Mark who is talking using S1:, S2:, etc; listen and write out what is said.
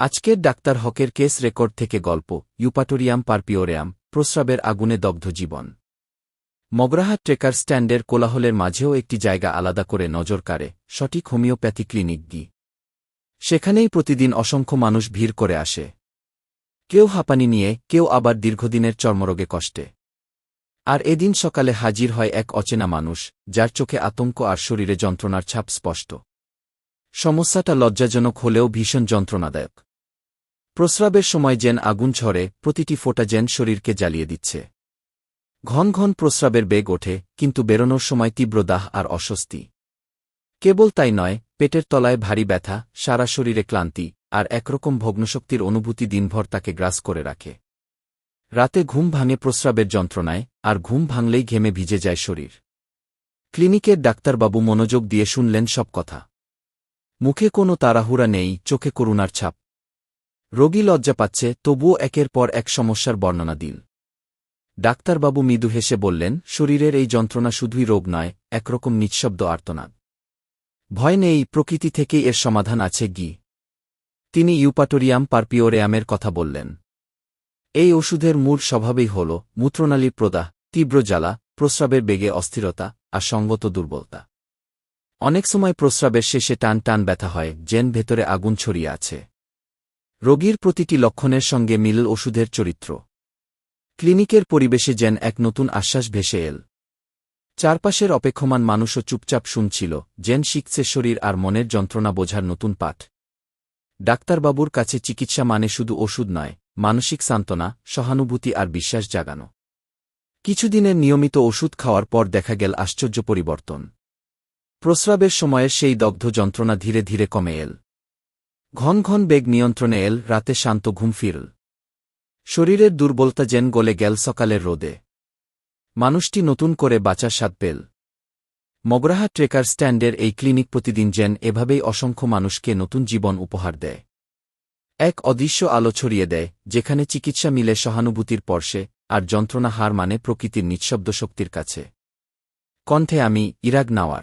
S1: আজকের ডাক্তার হকের case record থেকে গল্প, ইউপাটোরিয়াম পারপিওরিয়াম, প্রস্রাবের আগুনে দগ্ধ জীবন। মগরাহা ট্রেকার স্ট্যান্ডের কোলাহলের মাঝেও একটি জায়গা আলাদা করে নজর কাড়ে, সঠিক হোমিওপ্যাথি ক্লিনিক গি। সেখানেই প্রতিদিন অসংখ্য মানুষ ভিড় করে আসে। কেউ হাঁপানি নিয়ে, কেউ আবার দীর্ঘদিনের চর্মরোগে কষ্টে। আর এদিন সকালে হাজির হয় এক অচেনা মানুষ, যার চোখে আতঙ্ক আর শরীরে যন্ত্রণার ছাপ স্পষ্ট। সমস্যাটা লজ্জাজনক হলেও ভীষণ যন্ত্রণাদায়ক। প্রস্রাবের সময় যেন আগুন ঝরে, প্রতিটি ফোঁটা যেন শরীরকে জ্বালিয়ে দিচ্ছে। ঘন ঘন প্রস্রাবের বেগ ওঠে, কিন্তু বেরোনোর সময় তীব্র দাহ আর অস্বস্তি। কেবল তাই নয়, পেটের তলায় ভারী ব্যথা, সারা শরীরে ক্লান্তি, আর একরকম ভগ্নশক্তির অনুভূতি দিনভর তাকে গ্রাস করে রাখে। রাতে ঘুম ভাঙে প্রস্রাবের যন্ত্রণায়, আর ঘুম ভাঙলেই ঘেমে ভিজে যায় শরীর। ক্লিনিকের ডাক্তারবাবু মনোযোগ দিয়ে শুনলেন সব কথা। মুখে কোনো তাড়াহুড়া নেই, চোখে করুণার ছাপ। রোগী লজ্জা পাচ্ছে, তবুও একের পর এক সমস্যার বর্ণনা দিন ডাক্তারবাবু মৃদু হেসে বললেন, শরীরের এই যন্ত্রণা শুধুই রোগ নয়, একরকম নিঃশব্দ আর্তনাদ। ভয় নেই, প্রকৃতি থেকেই এর সমাধান আছে, গি। তিনি ইউপাটোরিয়াম পারপিওরেয়ামের কথা বললেন। এই ওষুধের মূল স্বভাবেই হল মূত্রনালীর প্রদাহ, তীব্র জ্বালা, প্রস্রাবের বেগে অস্থিরতা, আর সঙ্গত দুর্বলতা। অনেক সময় প্রস্রাবের শেষে টান টান ব্যথা হয়, জেন ভেতরে আগুন ছড়িয়ে আছে। রোগীর প্রতিটি লক্ষণের সঙ্গে মিল ওষুধের চরিত্র। ক্লিনিকের পরিবেশে যেন এক নতুন আশ্বাস ভেসে এল। চারপাশের অপেক্ষমান মানুষও চুপচাপ শুনছিল, যেন শিখছে শরীর আর মনের যন্ত্রণা বোঝার নতুন পাঠ। ডাক্তারবাবুর কাছে চিকিৎসা মানে শুধু ওষুধ নয়, মানসিক সান্ত্বনা, সহানুভূতি আর বিশ্বাস জাগানো। কিছুদিনের নিয়মিত ওষুধ খাওয়ার পর দেখা গেল আশ্চর্য পরিবর্তন। প্রস্রাবের সময়ে সেই দগ্ধ যন্ত্রণা ধীরে ধীরে কমে এল। ঘন ঘন বেগ নিয়ন্ত্রণে এল, রাতে শান্ত ঘুম ফিরল। শরীরের দুর্বলতা যেন গলে গেল সকালের রোদে। মানুষটি নতুন করে বাঁচার স্বাদ পেল। মগরাহা ট্রেকার স্ট্যান্ডের এই ক্লিনিক প্রতিদিন যেন এভাবেই অসংখ্য মানুষকে নতুন জীবন উপহার দেয়। এক অদৃশ্য আলো ছড়িয়ে দেয়, যেখানে চিকিৎসা মিলে সহানুভূতির পর্শে আর যন্ত্রণা হার মানে প্রকৃতির নিঃশব্দ শক্তির কাছে। কণ্ঠে আমি ইরাগ নাওয়ার।